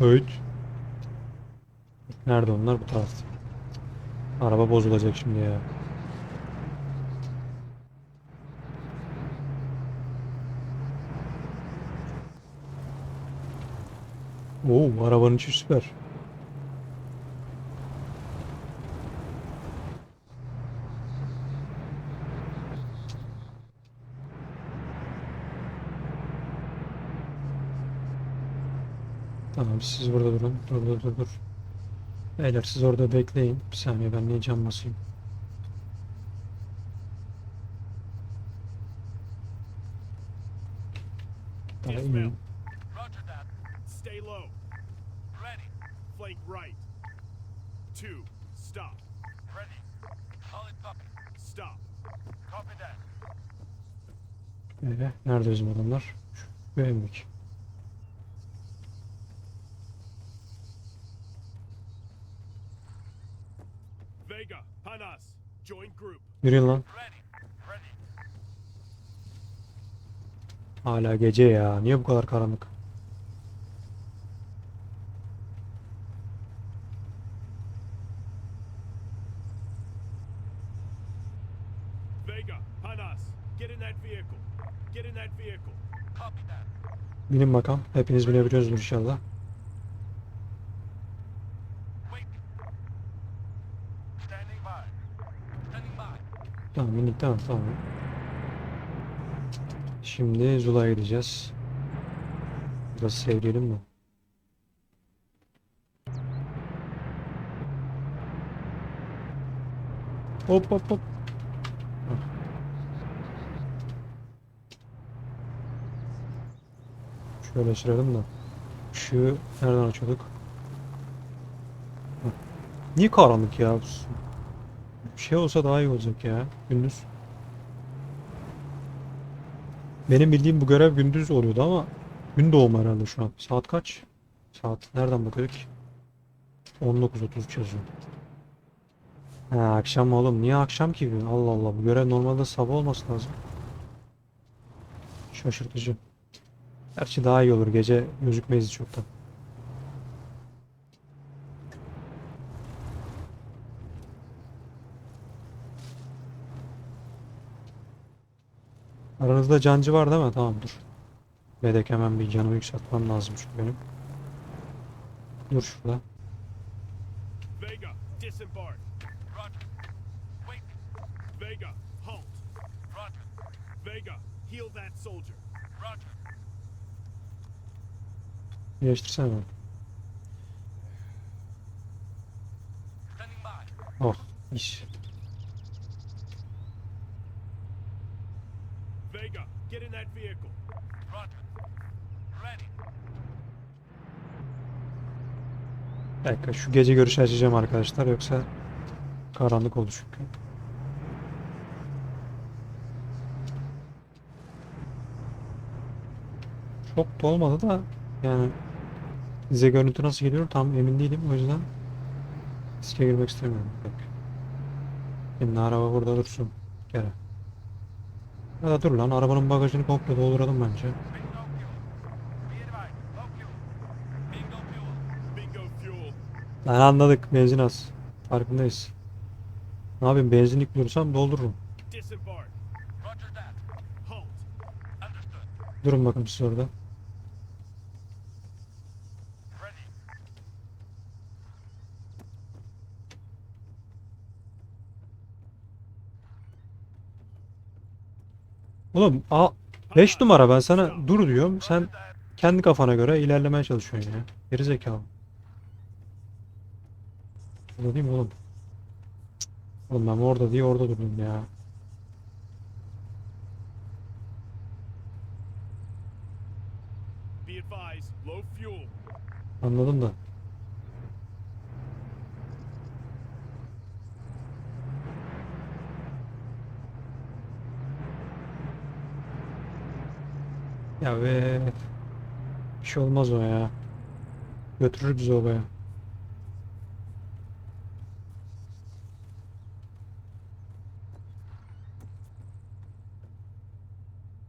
Öğüt. Nerede onlar? Bu tarafta. Araba bozulacak şimdi ya. Oo, arabanın içi süper. Tamam siz burada durun. Dur dur dur dur. Beyler siz orada bekleyin. Bir saniye ben niye cam basayım. Daha Yes, iyi. ma'am. Roger that. Stay low. Ready. Flank right. Two. Stop. Ready. Solid copy. Stop. Copy that. Ee, nerede bizim adamlar? Şu evdeki. Vega. Yürüyün lan. Hala gece ya. Niye bu kadar karanlık? Binin bakalım. Hepiniz binebiliyorsunuz inşallah. Tamam bindik tamam tamam. Şimdi Zula'ya gideceğiz. Biraz sevdirelim mi? Hop hop hop. Şöyle sürelim de. Şu nereden açıyorduk? Niye karanlık ya? Bir şey olsa daha iyi olacak ya. Gündüz. Benim bildiğim bu görev gündüz oluyordu ama gün doğumu herhalde şu an. Saat kaç? Saat nereden bakıyorduk? 19.33 yazıyor. Ha akşam oğlum. Niye akşam ki? Allah Allah. Bu görev normalde sabah olması lazım. Şaşırtıcı. Gerçi daha iyi olur. Gece gözükmeyiz çoktan. Aranızda cancı var değil mi? Tamam dur. Bedek hemen bir canımı yükseltmem lazım çünkü benim. Dur şurada. Vega. Disembark. Roger. Wait. Vega. Halt. Roger. Vega. Heal that soldier. Roger. Standing by. Oh iş. Vega. Get in that vehicle. Roger. Ready. Bir dakika şu gece görüşü açacağım arkadaşlar yoksa karanlık olur çünkü. Çok da olmadı da yani size görüntü nasıl geliyor tam emin değilim o yüzden riske girmek istemiyorum. Şimdi araba burada dursun. Gel. Ya da dur lan arabanın bagajını komple dolduralım bence. Bingo fuel. Be advised. Low fuel. Bingo fuel. Bingo fuel. Lan anladık benzin az. Farkındayız. Ne yapayım benzinlik bulursam doldururum. Durun bakın siz orada. Oğlum a 5 numara ben sana dur diyorum. Sen kendi kafana göre ilerlemeye çalışıyorsun ya. Geri zekalı. Orada değil mi oğlum? Oğlum ben orada diye orada durdum ya. Anladım da. Ya be. Bir şey olmaz o ya. Götürür bizi obaya.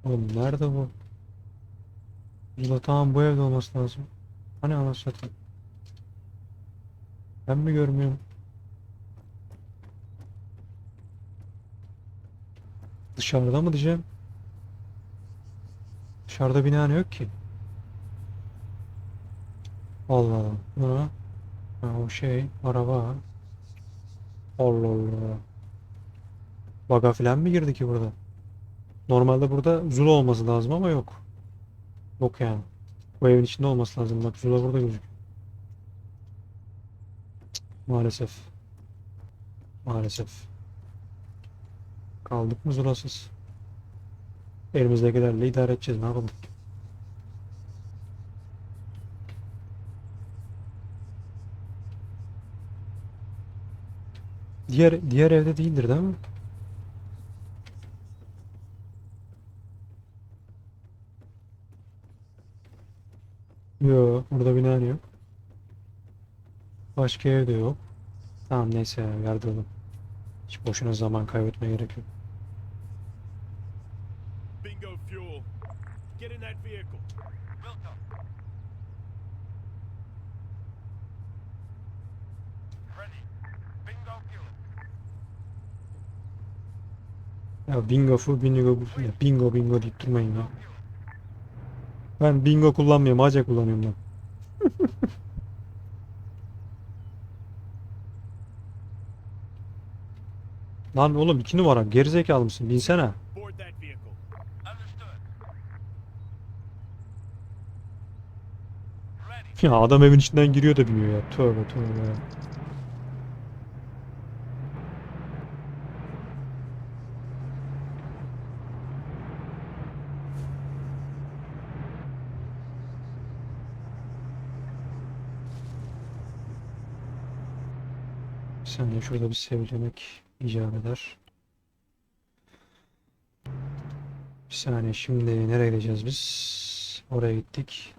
Oğlum nerede bu? Zula tamam bu evde olması lazım. Hani anasını satayım. Ben mi görmüyorum? Dışarıda mı diyeceğim? Dışarıda bina yok ki. Allah Allah. Bu ne? Ha, o şey araba. Allah Allah. Baga falan mı girdi ki burada? Normalde burada Zula olması lazım ama yok. Yok yani. Bu evin içinde olması lazım. Bak Zula burada gözüküyor. Maalesef. Maalesef. Kaldık mı Zula'sız? Elimizdekilerle idare edeceğiz. Ne yapalım? Diğer diğer evde değildir değil mi? Yok, burada bina yok. Başka evde yok. Tamam neyse ya yardıralım. Hiç boşuna zaman kaybetmeye gerek yok. Bingo fuel. Get in that vehicle. Wilco. Ready. Bingo fuel. Ya bingo fu bingo bu ya bingo bingo deyip durmayın ya. Ben bingo kullanmıyorum, haca kullanıyorum ben. Lan oğlum iki numara gerizekalı mısın? Binsene. Ya adam evin içinden giriyor da biniyor ya. Tövbe tövbe. Saniye şurada bir sevlemek icap eder. Bir saniye şimdi nereye gideceğiz biz? Oraya gittik.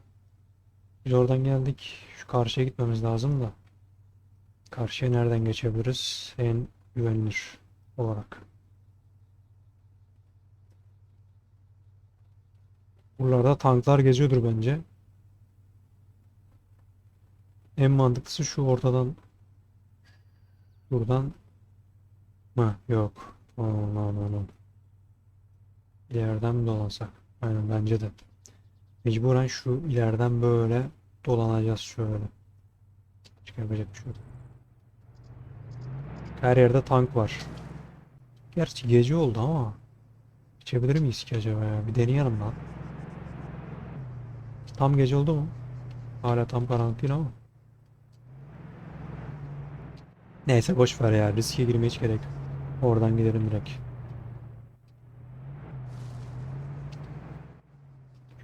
Biz oradan geldik. Şu karşıya gitmemiz lazım da. Karşıya nereden geçebiliriz? En güvenilir olarak. Buralarda tanklar geziyordur bence. En mantıklısı şu ortadan buradan mı? Yok. No, no, no. İleriden mi dolansak? Aynen bence de. Mecburen şu ileriden böyle dolanacağız şöyle. Yapacak bir şey. Her yerde tank var. Gerçi gece oldu ama geçebilir miyiz ki acaba ya? Bir deneyelim lan. Tam gece oldu mu? Hala tam karanlık değil ama. Neyse boş ver ya. Riske girmeye hiç gerek. Oradan gidelim direkt.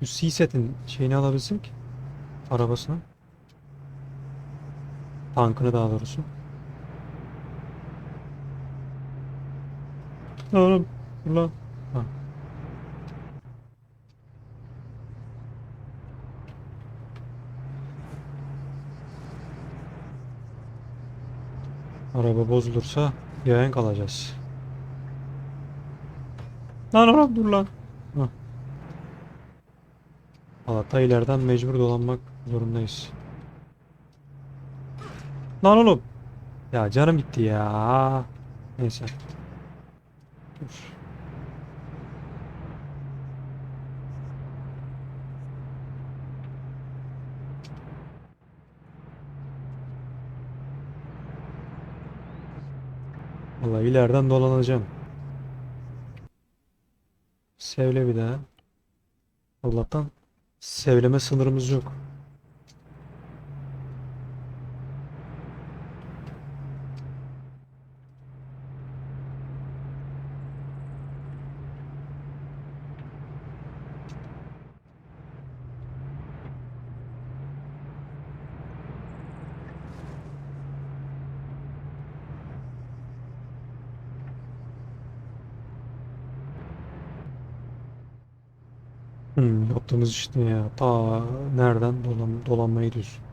Şu C-Set'in şeyini alabilsek arabasını. Tankını daha doğrusu. Oğlum dur lan. Ha. Araba bozulursa yayan kalacağız. Lan oğlum dur lan. Ha. Hatta ileriden mecbur dolanmak zorundayız. Lan oğlum. Ya canım gitti ya. Neyse. Dur. Vallahi ileriden dolanacağım. Sevle bir daha. Allah'tan sevleme sınırımız yok. Hmm, yaptığımız işte ya. Ta nereden dolan gidiyorsun?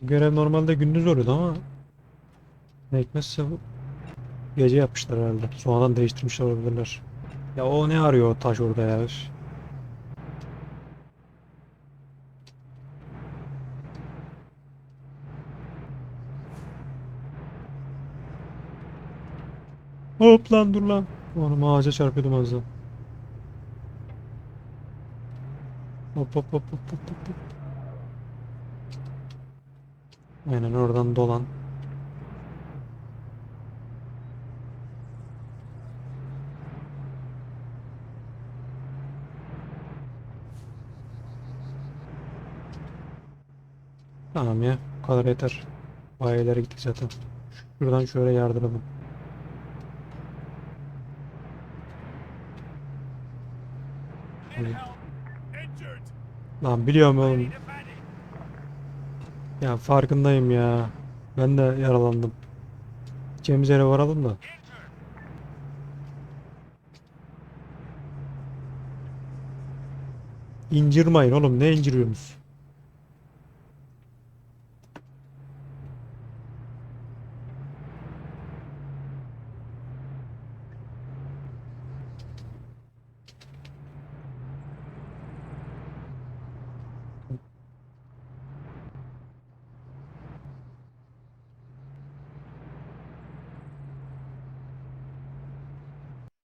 Bu Görev normalde gündüz oluyordu ama ne hikmetse bu gece yapmışlar herhalde. Sonradan değiştirmişler olabilirler. Ya o ne arıyor o taş orada ya? Hop lan dur lan. Oğlum ağaca çarpıyordum az daha. Hop hop hop hop hop hop. hop. Aynen oradan dolan. Tamam ya. Bu kadar yeter. Bayağı ileri gittik zaten. Şuradan şöyle yardıralım. Injured. Lan biliyorum oğlum. Ya farkındayım ya. Ben de yaralandım. Gideceğimiz yere varalım da. İncirmeyin oğlum ne inciriyorsunuz?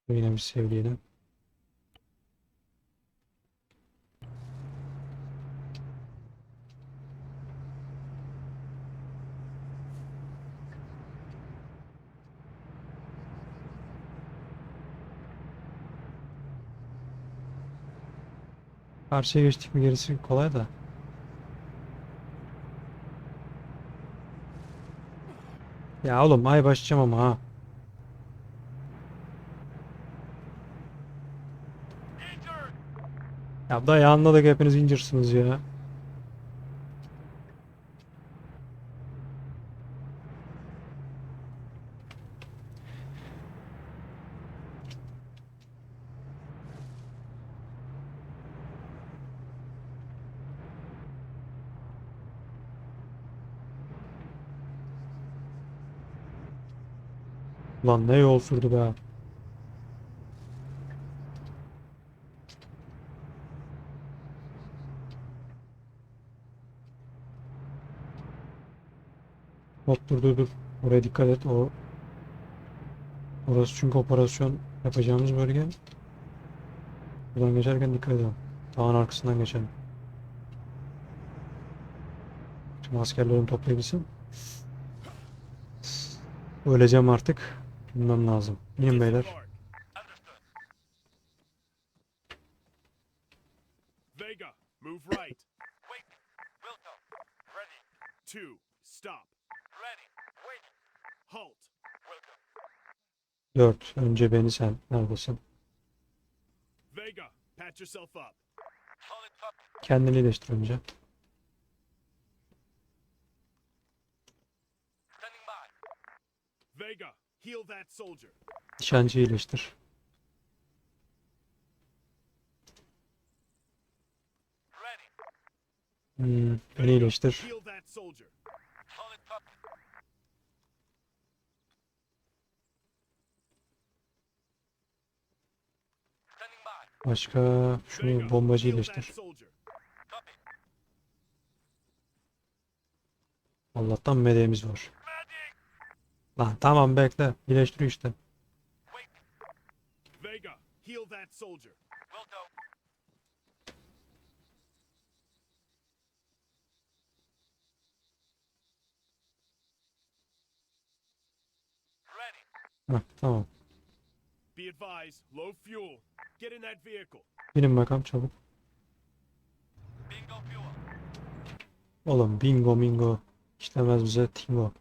Yine bir sevdiyelim. Karşıya geçtik mi gerisi kolay da. Ya oğlum ay başlayacağım ama ha. Ya dayı anladık hepiniz incirsiniz ya. Lan ne yol sürdü be. Hop dur dur dur. Oraya dikkat et. O Orası çünkü operasyon yapacağımız bölge. Buradan geçerken dikkat edelim. Dağın arkasından geçelim. Tüm askerlerimi toplayabilsem. Öleceğim artık. Bilmem lazım. İnin beyler. Vega, move right. Wait. Wilco. Ready. Two, stop. Ready. Wait. Halt. Wilco. 4. Önce beni sen. Neredesin? Vega, patch yourself up. Kendini iyileştir önce. Vega, heal that soldier. Nişancıyı iyileştir. Hmm, beni iyileştir. Heal that soldier. Solid copy. Standing by. Başka şu bombacı that iyileştir. Allah'tan medeğimiz var. Lan tamam bekle. İyileştiriyor işte. Heh, tamam. Be advised, low fuel. Get in that vehicle. Binin bakalım çabuk. Oğlum bingo mingo. İşlemez bize tingo.